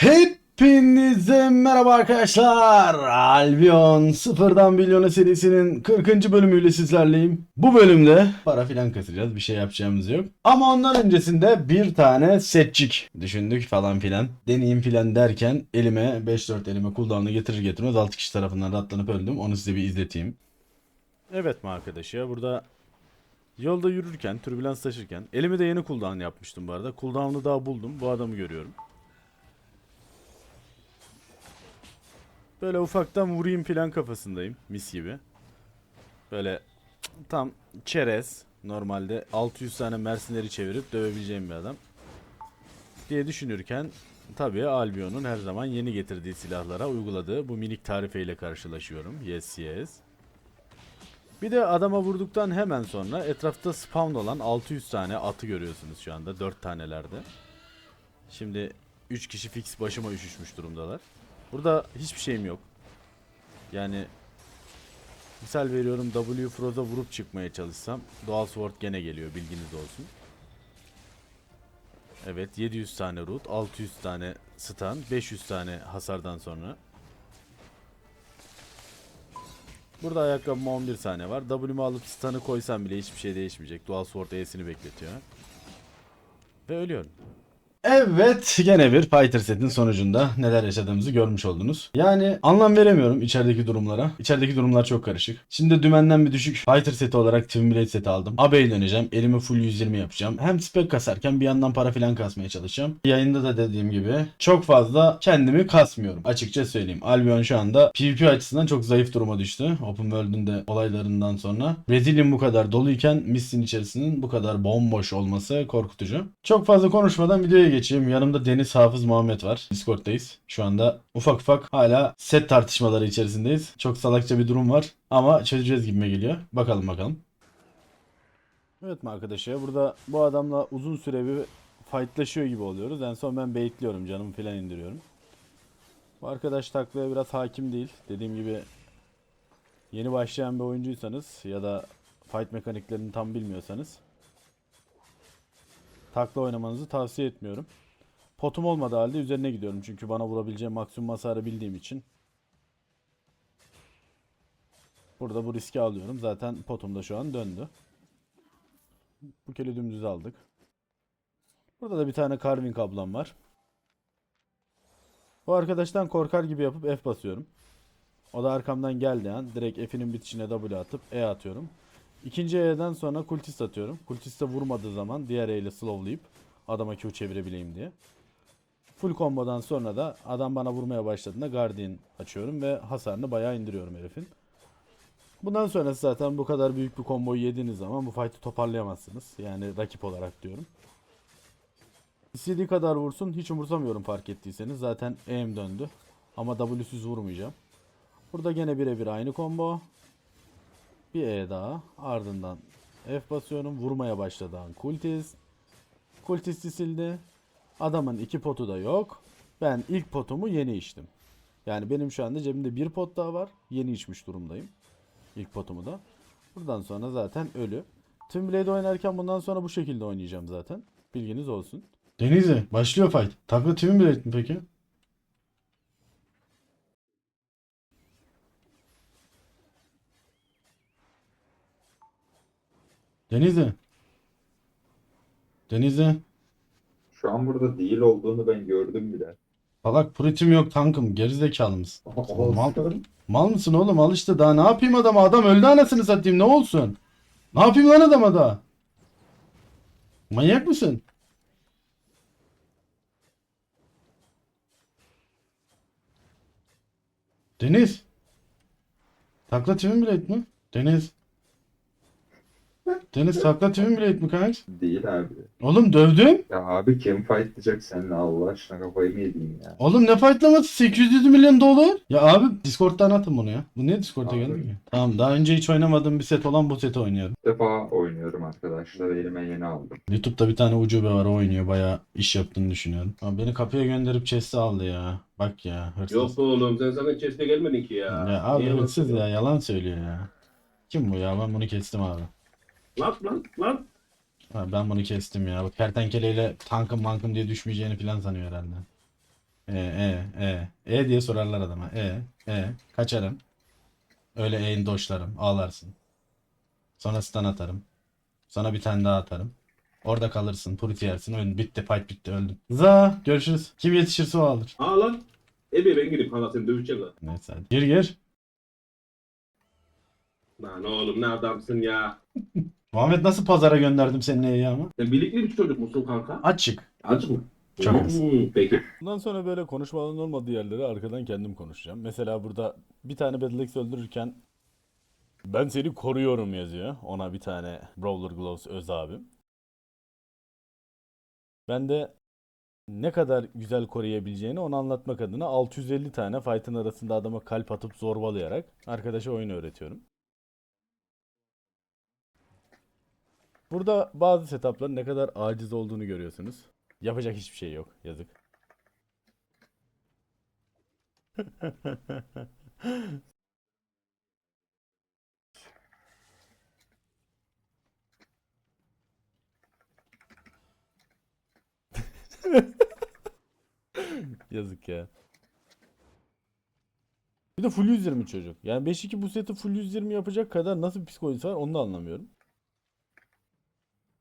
Hepinize merhaba arkadaşlar. Albion sıfırdan milyona serisinin 40. bölümüyle sizlerleyim. Bu bölümde para filan kasacağız. Bir şey yapacağımız yok. Ama ondan öncesinde bir tane setçik düşündük falan filan. Deneyim filan derken elime 5-4 elime cooldown'ı getirir getirmez 6 kişi tarafından atlanıp öldüm. Onu size bir izleteyim. Evet mi arkadaş ya burada yolda yürürken, türbülans taşırken elime de yeni cooldown yapmıştım bu arada. Cooldown'ı daha buldum. Bu adamı görüyorum. Böyle ufaktan vurayım filan kafasındayım. Mis gibi. Böyle tam çerez. Normalde 600 tane mercenary çevirip dövebileceğim bir adam. Diye düşünürken tabii Albion'un her zaman yeni getirdiği silahlara uyguladığı bu minik tarifeyle karşılaşıyorum. Yes yes. Bir de adama vurduktan hemen sonra etrafta spawn olan 600 tane atı görüyorsunuz şu anda 4 tanelerde. Şimdi 3 kişi fix başıma üşüşmüş durumdalar. Burada hiçbir şeyim yok. Yani misal veriyorum W Froz'a vurup çıkmaya çalışsam Dual Sword gene geliyor bilginiz olsun. Evet 700 tane root, 600 tane stun, 500 tane hasardan sonra. Burada ayakkabıma 11 tane var. W'mu alıp stun'ı koysam bile hiçbir şey değişmeyecek. Dual Sword E'sini bekletiyor. Ve ölüyorum. Evet gene bir fighter setin sonucunda neler yaşadığımızı görmüş oldunuz. Yani anlam veremiyorum içerideki durumlara. İçerideki durumlar çok karışık. Şimdi dümenden bir düşük fighter seti olarak Twin Blade seti aldım. Abe'ye döneceğim. Elimi full 120 yapacağım. Hem spec kasarken bir yandan para filan kasmaya çalışacağım. Yayında da dediğim gibi çok fazla kendimi kasmıyorum. Açıkça söyleyeyim. Albion şu anda PvP açısından çok zayıf duruma düştü. Open World'ün de olaylarından sonra. Brazilian bu kadar doluyken Mist'in içerisinin bu kadar bomboş olması korkutucu. Çok fazla konuşmadan videoya geçeyim. Yanımda Deniz Hafız Muhammed var. Discord'dayız. Şu anda ufak ufak hala set tartışmaları içerisindeyiz. Çok salakça bir durum var ama çözeceğiz gibime geliyor. Bakalım bakalım. Evet mi arkadaşlar burada bu adamla uzun süre bir fightlaşıyor gibi oluyoruz. En son ben baitliyorum canımı falan indiriyorum. Bu arkadaş taklaya biraz hakim değil. Dediğim gibi yeni başlayan bir oyuncuysanız ya da fight mekaniklerini tam bilmiyorsanız takla oynamanızı tavsiye etmiyorum. Potum olmadığı halde üzerine gidiyorum çünkü bana vurabileceği maksimum hasarı bildiğim için. Burada bu riski alıyorum. Zaten potum da şu an döndü. Bu kere dümdüz aldık. Burada da bir tane carving ablam var. Bu arkadaştan korkar gibi yapıp F basıyorum. O da arkamdan geldiği an direkt F'inin bitişine W atıp E atıyorum. İkinci E'den sonra kultist atıyorum. Kultiste vurmadığı zaman diğer E ile slowlayıp adama Q çevirebileyim diye. Full kombodan sonra da adam bana vurmaya başladığında Guardian açıyorum ve hasarını bayağı indiriyorum herifin. Bundan sonrası zaten bu kadar büyük bir komboyu yediğiniz zaman bu fight'ı toparlayamazsınız. Yani rakip olarak diyorum. İstediği kadar vursun hiç umursamıyorum fark ettiyseniz. Zaten E'm döndü. Ama W'süz vurmayacağım. Burada gene birebir aynı combo. Bir E daha. Ardından F basıyorum. Vurmaya başladı an kultist. Kultisti sildi. Adamın iki potu da yok. Ben ilk potumu yeni içtim. Yani benim şu anda cebimde bir pot daha var. Yeni içmiş durumdayım. İlk potumu da. Buradan sonra zaten ölü. Twin Blade oynarken bundan sonra bu şekilde oynayacağım zaten. Bilginiz olsun. Denizli başlıyor fight. Takla Twin Blade mi peki? Denizli. Denizli. Şu an burada değil olduğunu ben gördüm bile. Salak pritim yok tankım gerizekalı mısın? Mal, mal mısın oğlum al işte daha ne yapayım adama adam öldü anasını satayım ne olsun? Ne yapayım lan adama daha? Manyak mısın? Deniz. Takla Twin Blade mi? Deniz. Deniz takla Twin Blade mi kanka? Değil abi. Oğlum dövdüm. Ya abi kim fightlayacak seninle Allah aşkına kafayı mı yedin ya? Oğlum ne fightlaması 800 milyon dolar. Ya abi Discord'dan atın bunu ya. Bu niye Discord'a Abi. geldi ki? Tamam daha önce hiç oynamadığım bir set olan bu seti oynuyorum. İlk defa oynuyorum arkadaşlar. Elime yeni aldım. YouTube'da bir tane ucube var o oynuyor. Bayağı iş yaptığını düşünüyorum. Abi beni kapıya gönderip chest'i aldı ya. Bak ya hırsız. Yok oğlum sen zaten chest'e gelmedin ki ya. Ya abi Niye hırsız ya yalan söylüyor ya. Kim bu ya? Ben bunu kestim abi. Lan lan lan. Ha, ben bunu kestim ya. Bu kertenkeleyle tankım mankım diye düşmeyeceğini falan sanıyor herhalde. E e e. E diye sorarlar adama. E e. Kaçarım. Öyle eğin doşlarım. Ağlarsın. Sonra stun atarım. Sana bir tane daha atarım. Orada kalırsın. Purity yersin. Oyun bitti. Fight bitti. Öldün. Za. Görüşürüz. Kim yetişirse o alır. Aa lan. Ebe ben gidip seni döveceğim lan. Neyse hadi. Gir gir. Lan oğlum ne adamsın ya. Muhammed nasıl pazara gönderdim senin eyyamı? Sen bilikli bir çocuk musun kanka? Açık. Acı mı? Çok az. Hmm, peki. Bundan sonra böyle konuşmaların olmadığı yerlere arkadan kendim konuşacağım. Mesela burada bir tane Battleaxe öldürürken ben seni koruyorum yazıyor. Ona bir tane Brawler Gloves öz abim. Ben de ne kadar güzel koruyabileceğini onu anlatmak adına 650 tane fight'ın arasında adama kalp atıp zorbalayarak arkadaşa oyunu öğretiyorum. Burada bazı setupların ne kadar aciz olduğunu görüyorsunuz. Yapacak hiçbir şey yok. Yazık. Yazık ya. Bir de full 120 çocuk. Yani 5-2 bu seti full 120 yapacak kadar nasıl bir psikolojisi var onu da anlamıyorum.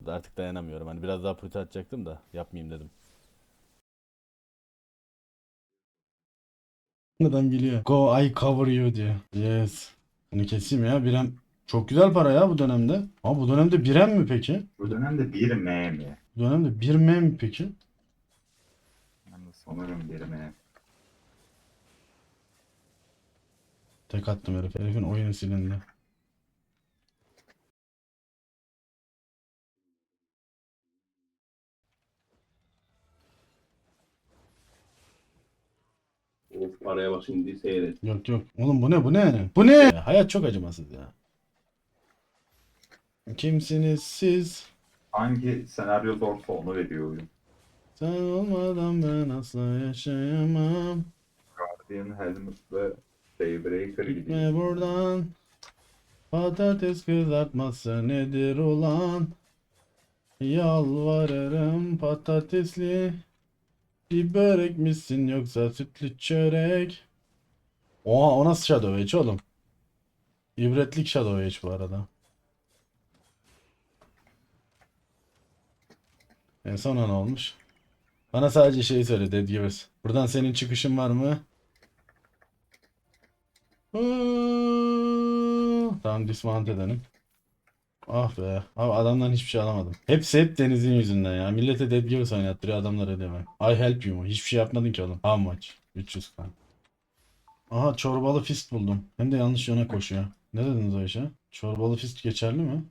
Artık dayanamıyorum. Hani biraz daha pürte atacaktım da yapmayayım dedim. Adam biliyor. Go I cover you diyor. Yes. Bunu keseyim ya. Birem çok güzel para ya bu dönemde. Ama bu dönemde birem mi peki? Bu dönemde bir M mi? Bu dönemde bir M mi peki? Sanırım bir M. Tek attım herif. Herifin oyunu silindi. Of paraya bak şimdi seyret. Yok yok. Oğlum bu ne bu ne? Bu ne? Ya, hayat çok acımasız ya. Kimsiniz siz? Hangi senaryo zorsa onu veriyor oyun. Sen olmadan ben asla yaşayamam. Guardian Helmet ve Daybreaker gibi. Gitme buradan. Patates kızartması nedir ulan? Yalvarırım patatesli. Bir börek misin yoksa sütlü çörek? Oha o nasıl Shadow Age oğlum? İbretlik Shadow Age bu arada. En son ne olmuş? Bana sadece şeyi söyle Dead Givers. Buradan senin çıkışın var mı? Tamam dismount edelim. Ah be. Abi adamdan hiçbir şey alamadım. Hepsi hep Deniz'in yüzünden ya. Millete Dead Givers oynattırıyor adamlar ödemem. I help you mu? Hiçbir şey yapmadın ki oğlum. How much? 300 kan. Aha çorbalı fist buldum. Hem de yanlış yöne koşuyor. Ne dediniz o işe? Çorbalı fist geçerli mi?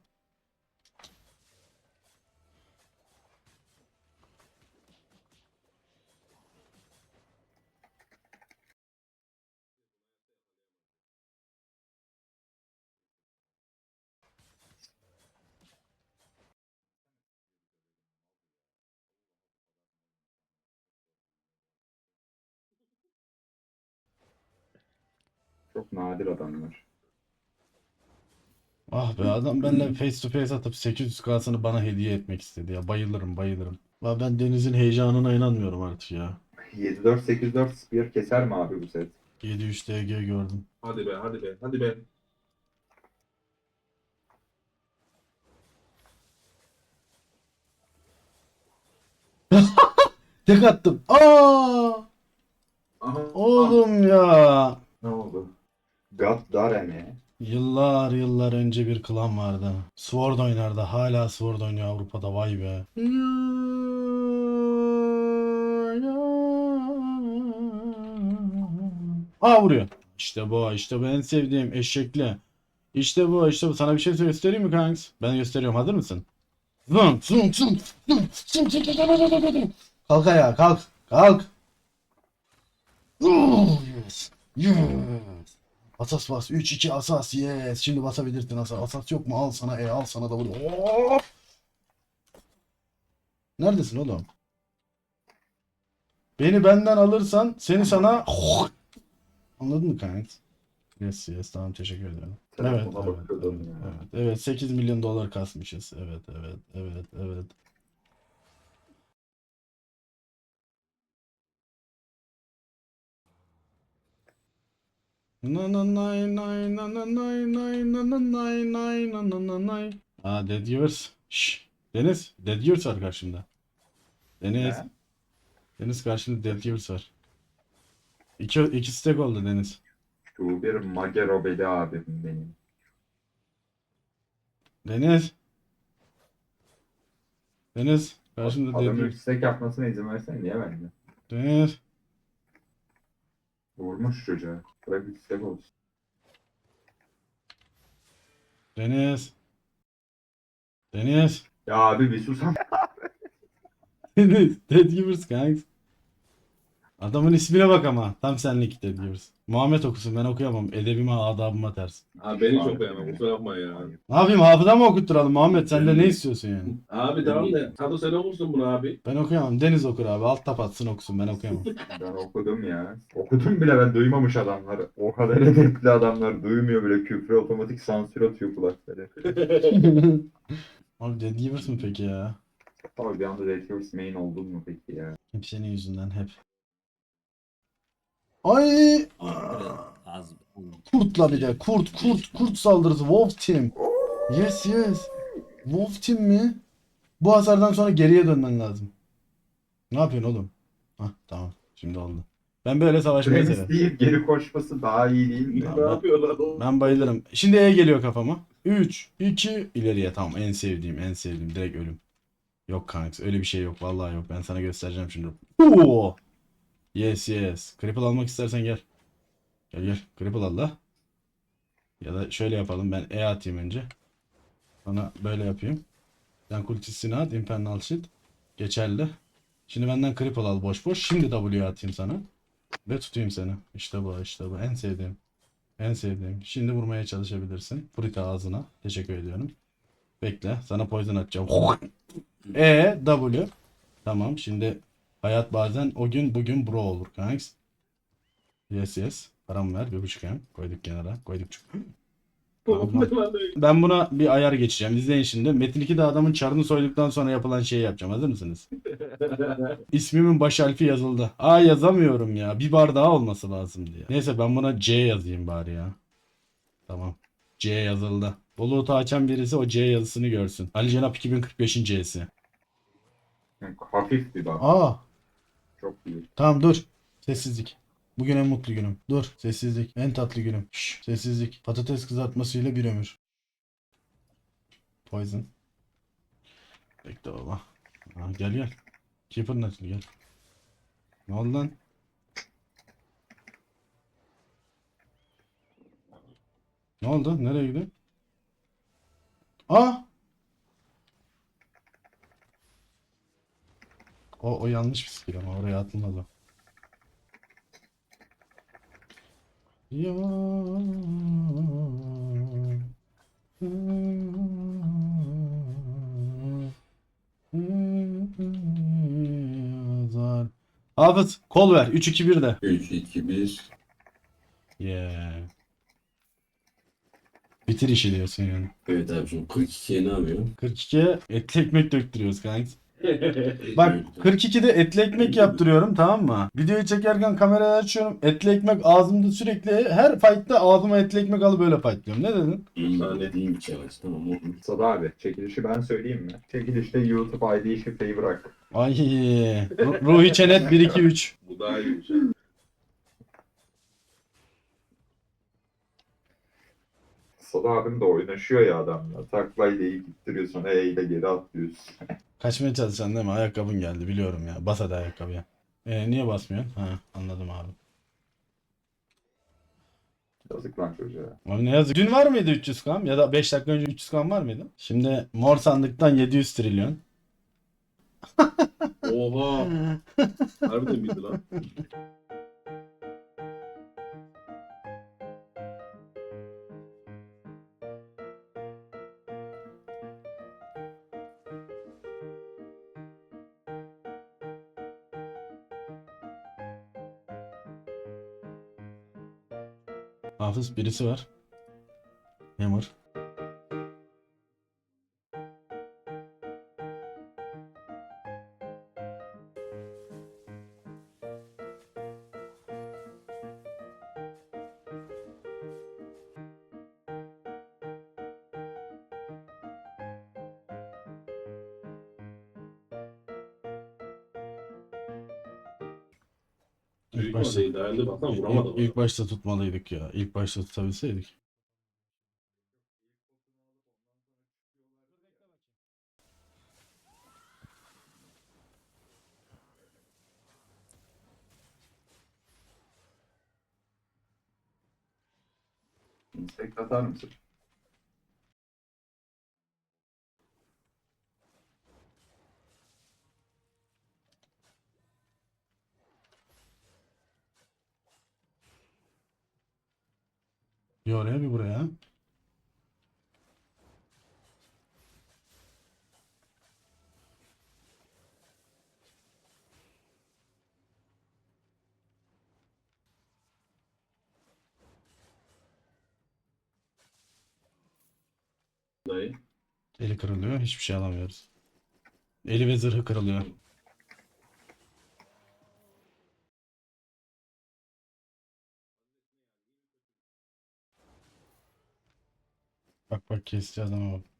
Çok nadir adamlar. Ah be adam benimle face to face atıp 800K'sını bana hediye etmek istedi ya. Bayılırım bayılırım. Ya ben Deniz'in heyecanına inanmıyorum artık ya. 7-4-8-4 spear keser mi abi bu set? 7-3 DG gördüm. Hadi be hadi be hadi be. Tek attım. Aa! Aha. Oğlum ya. Ne oldu? Gaddare mi? Yıllar yıllar önce bir klan vardı. Sword oynardı. Hala Sword oynuyor Avrupa'da. Vay be. Aa vuruyor. İşte bu. işte bu en sevdiğim eşekli. İşte bu. işte bu. Sana bir şey göstereyim mi kanks? Ben gösteriyorum. Hazır mısın? Zım zım zım zım zım zım Kalk ayağa kalk. Kalk. Oh, yes. Yeah. Asas bas. 3-2 asas. Yes. Şimdi basabilirsin asas. Asas yok mu? Al sana E. Al sana da vuruyor. Hop. Neredesin oğlum? Beni benden alırsan seni sana Anladın mı kanka? Yes yes tamam teşekkür ederim. Evet evet, evet, evet evet 8 milyon dolar kasmışız. Evet evet evet evet. Na Dead Givers. Şşş. Deniz. Dead Givers var karşımda. Deniz. Ne? Deniz karşında Dead Givers var. İki, iki stack oldu Deniz. Şu bir Magerobeli abim benim. Deniz. Deniz. Karşımda Dead Adamın Givers. istek yapmasına izin versene niye bende? Deniz. Vurmuş çocuğa. Bırak bir istek olsun. Deniz. Deniz. Ya abi bir susam. Deniz. Dead Givers kanks. Adamın ismine bak ama. Tam senlik Dead Givers. Muhammed okusun ben okuyamam. Edebime adabıma ters. Abi beni çok beğenmem. Kusura bakma ya. Ne yapayım hafıza mı okutturalım Muhammed? Sen de ne istiyorsun yani? Abi tamam da tadı sen okursun bunu abi. Ben okuyamam. Deniz okur abi. Alt tap atsın okusun. Ben okuyamam. Ben okudum ya. Okudum bile ben duymamış adamlar. O kadar edepli adamlar duymuyor bile küfrü otomatik sansür atıyor kulakları. abi Dead Givers mı peki ya? Abi bir anda Red Horse main oldun mu peki ya? Hep senin yüzünden hep. Ay! Az. Kurtla bir de. Kurt, kurt, kurt saldırısı. Wolf Team. Yes, yes. Wolf Team mi? Bu hasardan sonra geriye dönmen lazım. Ne yapıyorsun oğlum? Hah tamam. Şimdi oldu. Ben böyle savaşmayı Travis severim. deyip geri koşması daha iyi değil mi? ne yapıyorlar oğlum? Ben bayılırım. Şimdi E geliyor kafama. 3, 2, ileriye. Tamam en sevdiğim, en sevdiğim. Direkt ölüm. Yok kanks öyle bir şey yok. Vallahi yok. Ben sana göstereceğim şimdi. Oo! Yes yes. Cripple almak istersen gel. Gel gel. Cripple al la. Ya da şöyle yapalım. Ben E atayım önce. Sonra böyle yapayım. Sen kultisini at. Infernal Shield. Geçerli. Şimdi benden cripple al boş boş. Şimdi W atayım sana. Ve tutayım seni. İşte bu işte bu. En sevdiğim. En sevdiğim. Şimdi vurmaya çalışabilirsin. Frita ağzına. Teşekkür ediyorum. Bekle. Sana poison atacağım. E W. Tamam. Şimdi hayat bazen o gün bugün bro olur kanks. Yes yes. Param ver. Bir buçuk hem. Koyduk kenara. Koyduk. Ben buna bir ayar geçeceğim. İzleyin şimdi. Metin 2'de adamın çarını soyduktan sonra yapılan şeyi yapacağım. Hazır mısınız? İsmimin baş harfi yazıldı. Aa yazamıyorum ya. Bir bar daha olması lazım diye. Neyse ben buna C yazayım bari ya. Tamam. C yazıldı. Bulut'u açan birisi o C yazısını görsün. Ali Cenap 2045'in C'si. Hafif bir bak. Aa Çok iyi. tamam dur. Sessizlik. Bugün en mutlu günüm. Dur. Sessizlik. En tatlı günüm. Şşş. Sessizlik. Patates kızartmasıyla bir ömür. Poison. Bekle baba. Aa, gel gel. Keeper'ın açıl gel. Ne oldu lan? Ne oldu? Nereye gidiyor? Aa! O, o yanlış bir skill ama oraya atılmaz o. Ya. Yazar. Hafız kol ver 3 2 1 de. 3, 2, 1. Yeah. Bitir işi diyorsun yani. Evet abi şimdi 42'ye ne yapıyor? 42'ye etli ekmek döktürüyoruz kanka. Bak 42'de etli ekmek yaptırıyorum tamam mı? Videoyu çekerken kamerayı açıyorum. Etli ekmek ağzımda sürekli her fight'ta ağzıma etli ekmek alıp böyle fightlıyorum. Ne dedin? Hmm, ne diyeyim ki evet tamam oldu. Sada abi çekilişi ben söyleyeyim mi? Çekilişte YouTube ID şifreyi bırak. Ay. Ru- Ruhi Çenet 1 2 3. Bu daha iyiymiş. Sada abim de oynaşıyor ya adamla. Taklay deyip gittiriyorsun. E ile geri atlıyorsun. Kaçmaya çalışacaksın değil mi? Ayakkabın geldi biliyorum ya. Bas hadi ayakkabıya. E, niye basmıyorsun? Ha anladım abi. Yazık lan çocuğa. Abi ne yazık. Dün var mıydı 300 kam? Ya da 5 dakika önce 300 kam var mıydı? Şimdi mor sandıktan 700 trilyon. Oha. Harbiden miydi lan? Hafız birisi var. İlk başta, masayı dayandı baksana ilk, vuramadı. ilk başta tutmalıydık ya. İlk başta tutabilseydik. İnsek atar mısın? Bir oraya bir buraya. Dayı. Eli kırılıyor. Hiçbir şey alamıyoruz. Eli ve zırhı kırılıyor. Bak bak kesici adama bak.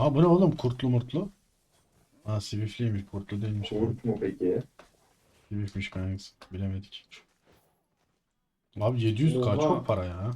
Aa bu ne oğlum? Kurtlu murtlu. Aa sivifliymiş. Kurtlu değilmiş. Kurt mu peki? Sivifmiş kanka. Bilemedik. Abi 700k Oha. çok para ya.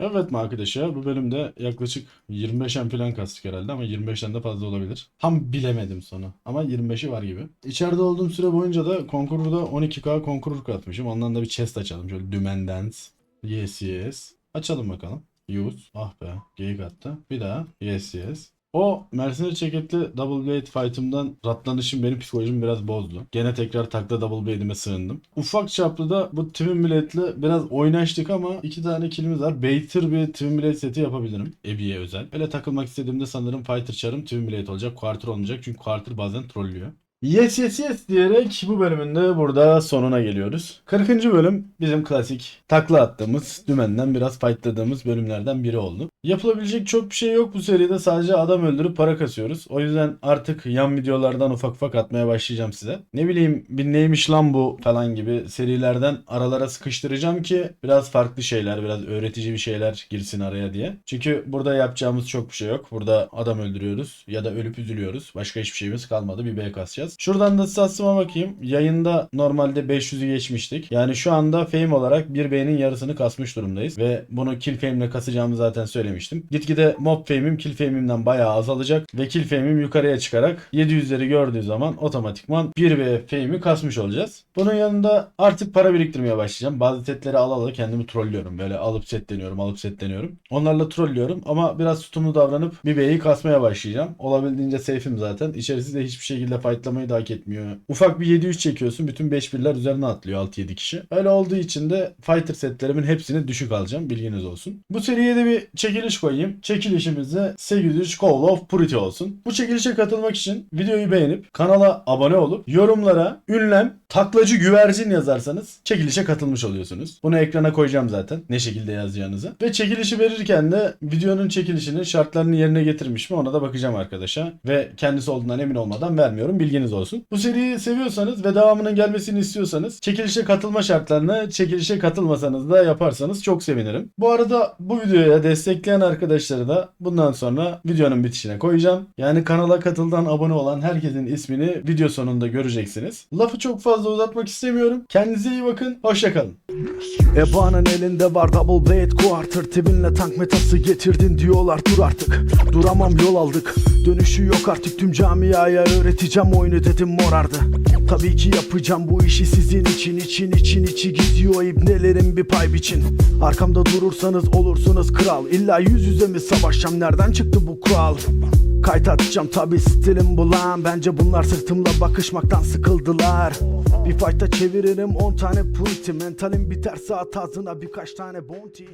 Evet mi arkadaşlar bu bölümde yaklaşık 25'en falan kastık herhalde ama 25'ten de fazla olabilir. Tam bilemedim sonu ama 25'i var gibi. İçeride olduğum süre boyunca da Conqueror'da 12k Conqueror katmışım. Ondan da bir chest açalım. Şöyle dümendens. Yes yes. Açalım bakalım. Use. Ah be. Geyik attı. Bir daha. Yes yes. O mercenary ceketli double blade fight'ımdan ratlanışım benim psikolojimi biraz bozdu. Gene tekrar takla double blade'ime sığındım. Ufak çaplı da bu twin blade'le biraz oynaştık ama iki tane killimiz var. Baiter bir twin blade seti yapabilirim. Ebi'ye özel. Öyle takılmak istediğimde sanırım fighter charım twin blade olacak. Quarter olmayacak çünkü quarter bazen trollüyor. Yes yes yes diyerek bu bölümün de burada sonuna geliyoruz. 40. bölüm bizim klasik takla attığımız, dümenden biraz fightladığımız bölümlerden biri oldu. Yapılabilecek çok bir şey yok bu seride sadece adam öldürüp para kasıyoruz. O yüzden artık yan videolardan ufak ufak atmaya başlayacağım size. Ne bileyim bir neymiş lan bu falan gibi serilerden aralara sıkıştıracağım ki biraz farklı şeyler, biraz öğretici bir şeyler girsin araya diye. Çünkü burada yapacağımız çok bir şey yok. Burada adam öldürüyoruz ya da ölüp üzülüyoruz. Başka hiçbir şeyimiz kalmadı. Bir B kasacağız. Şuradan da statsıma bakayım. Yayında normalde 500'ü geçmiştik. Yani şu anda fame olarak 1B'nin yarısını kasmış durumdayız. Ve bunu kill fame ile kasacağımı zaten söylemiştim. Gitgide mob fame'im kill fame'imden bayağı azalacak. Ve kill fame'im yukarıya çıkarak 700'leri gördüğü zaman otomatikman 1B fame'i kasmış olacağız. Bunun yanında artık para biriktirmeye başlayacağım. Bazı setleri al ala kendimi trollüyorum. Böyle alıp setleniyorum, alıp setleniyorum. Onlarla trollüyorum ama biraz tutumlu davranıp 1B'yi kasmaya başlayacağım. Olabildiğince safe'im zaten. İçerisi de hiçbir şekilde fightlamayı da hak etmiyor. Ufak bir 700 çekiyorsun. Bütün 5 birler üzerine atlıyor 6-7 kişi. Öyle olduğu için de fighter setlerimin hepsini düşük alacağım. Bilginiz olsun. Bu seriye de bir çekim çekiliş koyayım. Çekilişimizde 803 Call of Purity olsun. Bu çekilişe katılmak için videoyu beğenip kanala abone olup yorumlara ünlem taklacı güvercin yazarsanız çekilişe katılmış oluyorsunuz. Bunu ekrana koyacağım zaten ne şekilde yazacağınızı. Ve çekilişi verirken de videonun çekilişinin şartlarını yerine getirmiş mi ona da bakacağım arkadaşa. Ve kendisi olduğundan emin olmadan vermiyorum bilginiz olsun. Bu seriyi seviyorsanız ve devamının gelmesini istiyorsanız çekilişe katılma şartlarını çekilişe katılmasanız da yaparsanız çok sevinirim. Bu arada bu videoya destekleyen arkadaşları da bundan sonra videonun bitişine koyacağım. Yani kanala katıldan abone olan herkesin ismini video sonunda göreceksiniz. Lafı çok fazla uzatmak istemiyorum. Kendinize iyi bakın. Hoşçakalın. Eba'nın elinde var double blade quarter Twinle tank metası getirdin diyorlar dur artık Duramam yol aldık Dönüşü yok artık tüm camiaya öğreteceğim oyunu dedim morardı Tabii ki yapacağım bu işi sizin için için için içi gidiyor ibnelerin bir pay biçin Arkamda durursanız olursunuz kral İlla yüz yüze mi savaşacağım? Nereden çıktı bu kural? Kayıt atacağım tabi stilim bulan Bence bunlar sırtımla bakışmaktan sıkıldılar. Bir fight'a çeviririm 10 tane punti Mentalim biterse at ağzına birkaç tane bounty